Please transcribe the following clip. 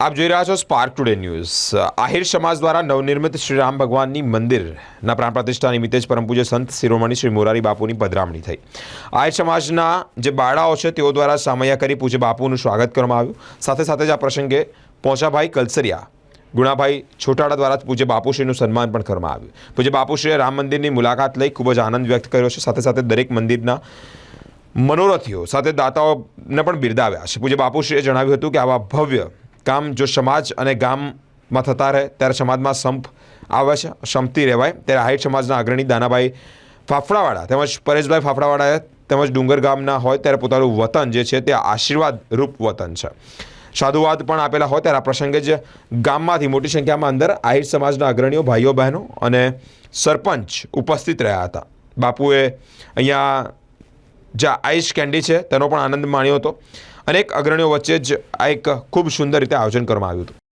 આપ જોઈ રહ્યા છો સ્પાર્ક ટુડે ન્યૂઝ આહિર સમાજ દ્વારા નવનિર્મિત શ્રી રામ ભગવાનની મંદિરના પ્રાણ પ્રતિષ્ઠા નિમિત્તે જ પરમ સંત શિરોમણી શ્રી મોરારી બાપુની પધરામણી થઈ. આહિર સમાજના જે બાળાઓ છે તેઓ દ્વારા સામૈયા કરી પૂજ્ય બાપુનું સ્વાગત કરવામાં આવ્યું. સાથે સાથે જ આ પ્રસંગે પોંચાભાઈ કલસરિયા, ગુણાભાઈ છોટાડા દ્વારા પૂજ્ય બાપુશ્રીનું સન્માન પણ કરવામાં આવ્યું. પૂજ્ય બાપુશ્રીએ રામ મંદિરની મુલાકાત લઈ ખૂબ જ આનંદ વ્યક્ત કર્યો છે. સાથે સાથે દરેક મંદિરના મનોરથીઓ સાથે દાતાઓને પણ બિરદાવ્યા છે. પૂજ્ય બાપુશ્રીએ જણાવ્યું હતું કે આવા ભવ્ય કામ જો સમાજ અને ગામમાં થતા રહે, ત્યારે સમાજમાં સંપ આવે છે, સંપતી રહેવાય. ત્યારે હાઈટ સમાજના અગ્રણી દાનાભાઈ ફાફડાવાળા તેમજ પરેશભાઈ ફાફડાવાળાએ તેમજ ડુંગર ગામના હોય ત્યારે પોતાનું વતન જે છે તે આશીર્વાદ રૂપ વતન છે. સાધુવાદ પણ આપેલા હોય ત્યારે આ પ્રસંગે જ ગામમાંથી મોટી સંખ્યામાં અંદર આહિર સમાજના અગ્રણીઓ ભાઈઓ, બહેનો અને સરપંચ ઉપસ્થિત રહ્યા હતા. બાપુએ અહીંયા જે આઈસ કેન્ડી છે તેનો પણ આનંદ માણ્યો હતો. અનેક અગ્રણીઓ વચ્ચે જ આ એક ખૂબ સુંદર રીતે આયોજન કરવામાં આવ્યું હતું.